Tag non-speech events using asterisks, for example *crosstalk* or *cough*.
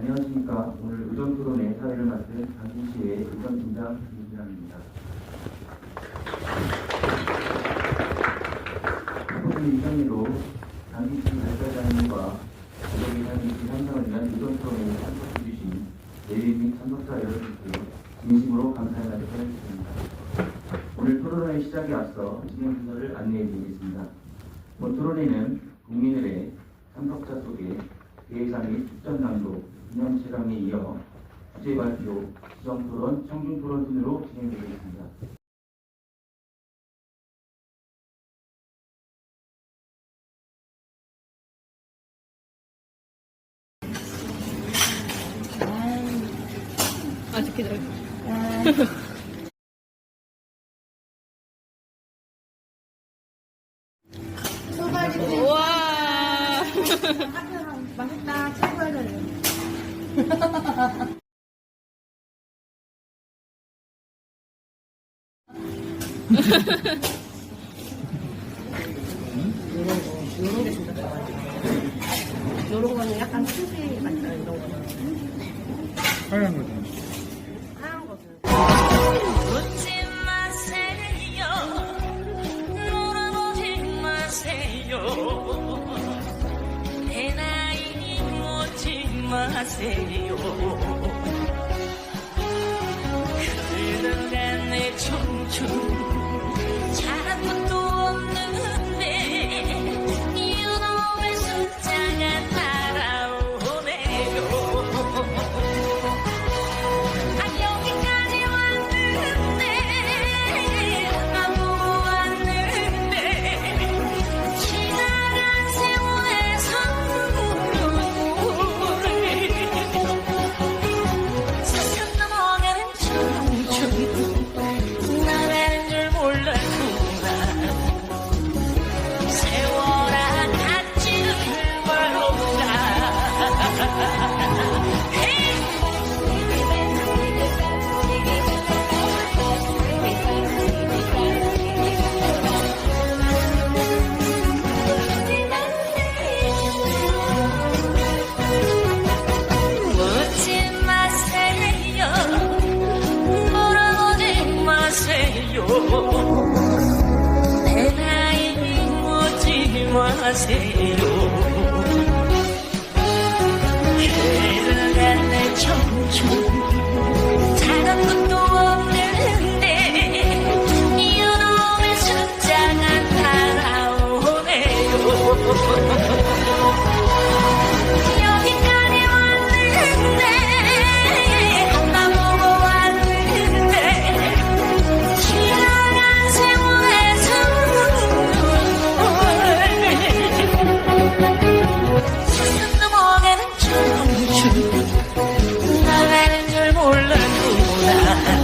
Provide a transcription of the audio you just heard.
안녕하십니까. 오늘 의전 토론회 사회를 맡은 당진시의 의전팀장 김진환입니다. 오늘 이 경위로 당진시 발달장님과 지역의 당진시 향상을 위한 의전 토론회에 참석해주신 내외 및 참석자 여러분께 진심으로 감사의 말을 전해드립니다. 오늘 토론회 시작에 앞서 진행 순서를 안내해드리겠습니다. 본 토론회는 국민의회 참석자 속에 대회사 및 특정 강도, 체감에 이어 주제 발표, 지정 토론, 청중 토론 순으로 진행되겠습니다. 아직 기다려. 우와. *laughs* 맛있다 최고야 돼. 요런 거는 약간 수지 맛이다 이런 거는. 하얀 거죠. 하얀 것은. 웃지 마세요. 놀아보지 마세요. 마세요. 흘러간 내 청춘 ఆశలో night. *laughs*